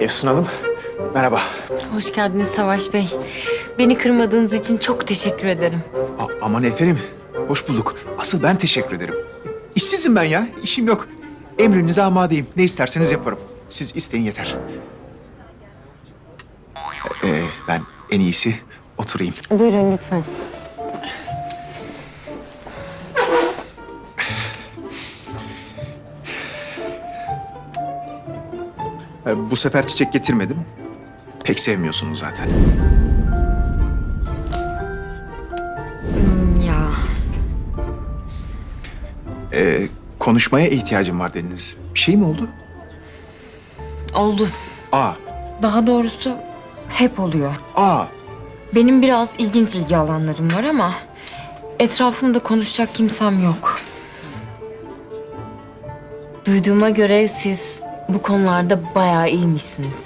Efsun Hanım, merhaba. Hoş geldiniz Savaş Bey. Beni kırmadığınız için çok teşekkür ederim. A- aman efendim, hoş bulduk. Asıl ben teşekkür ederim. İşsizim ben ya, işim yok. Emrinize amadeyim, ne isterseniz yaparım. Siz isteyin yeter. Ee, ben en iyisi oturayım. Buyurun lütfen. Bu sefer çiçek getirmedim. Pek sevmiyorsunuz zaten. Ya Ee, konuşmaya ihtiyacım var dediniz. Bir şey mi oldu? oldu. Aa, Daha doğrusu hep oluyor. aa. Benim biraz ilginç ilgi alanlarım var ama etrafımda konuşacak kimsem yok. Duyduğuma göre siz bu konularda bayağı iyiymişsiniz.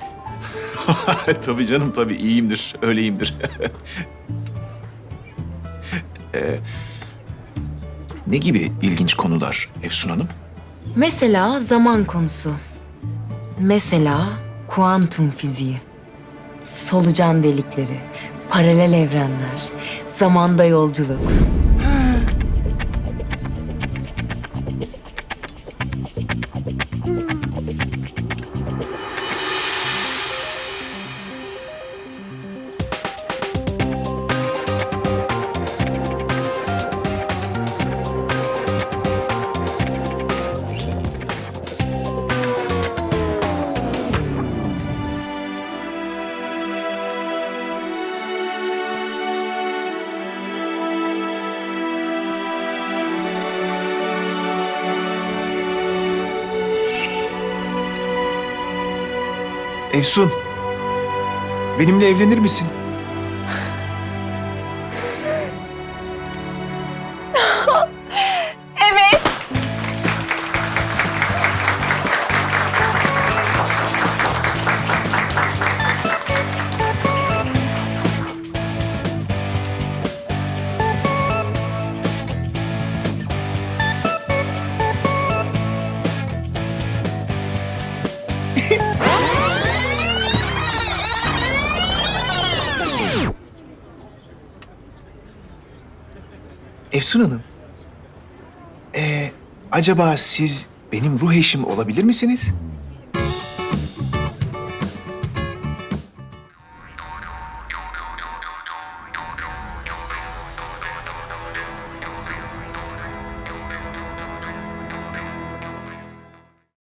tabii canım tabii iyiyimdir, öyleyimdir. Ee, ne gibi ilginç konular Efsun Hanım? Mesela zaman konusu. Mesela kuantum fiziği. Solucan delikleri, paralel evrenler, zamanda yolculuk. Efsun, benimle evlenir misin? Efsun Hanım, ee, acaba siz benim ruh eşim olabilir misiniz?